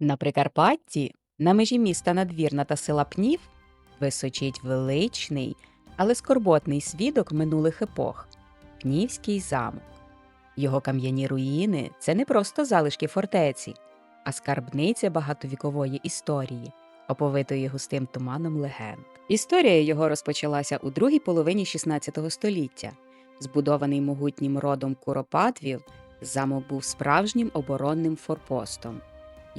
На Прикарпатті, на межі міста Надвірна та села Пнів, височить величний, але скорботний свідок минулих епох Пнівський замок. Його кам'яні руїни це не просто залишки фортеці, а скарбниця багатовікової історії, оповитої густим туманом легенд. Історія його розпочалася у другій половині XVI століття. Збудований могутнім родом Куропатвів, замок був справжнім оборонним форпостом.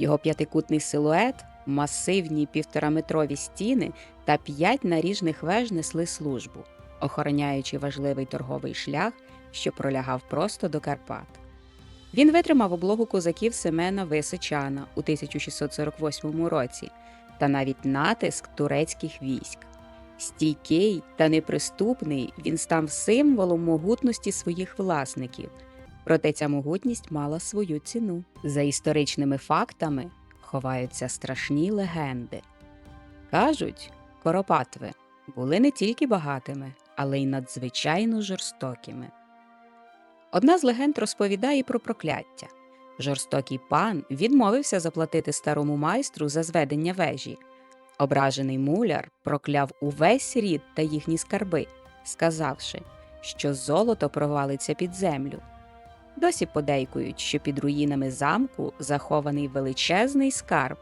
Його п'ятикутний силует, масивні півтораметрові стіни та п'ять наріжних веж несли службу, охороняючи важливий торговий шлях, що пролягав просто до Карпат. Він витримав облогу козаків Семена Височана у 1648 році та навіть натиск турецьких військ. Стійкий та неприступний, він став символом могутності своїх власників. Проте ця могутність мала свою ціну. За історичними фактами ховаються страшні легенди. Кажуть, Коропатви були не тільки багатими, але й надзвичайно жорстокими. Одна з легенд розповідає про прокляття. Жорстокий пан відмовився заплатити старому майстру за зведення вежі. Ображений муляр прокляв увесь рід та їхні скарби, сказавши, що золото провалиться під землю. Досі подейкують, що під руїнами замку захований величезний скарб,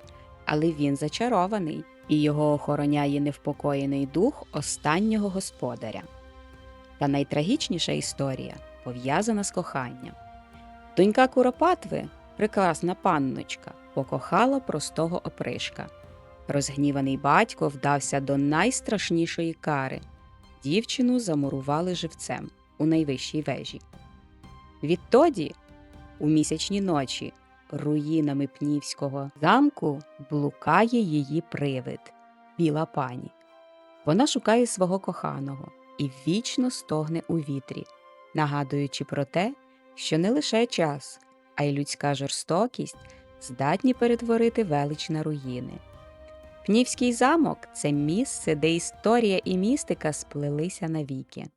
але він зачарований, і його охороняє невпокоєний дух останнього господаря. Та найтрагічніша історія пов'язана з коханням. Донька Куропатви, прекрасна панночка, покохала простого опришка. Розгніваний батько вдався до найстрашнішої кари. Дівчину замурували живцем у найвищій вежі. Відтоді, у місячні ночі, руїнами пнівського замку блукає її привид біла пані. Вона шукає свого коханого і вічно стогне у вітрі, нагадуючи про те, що не лише час, а й людська жорстокість здатні перетворити велич на руїни. Пнівський замок це місце, де історія і містика сплелися навіки.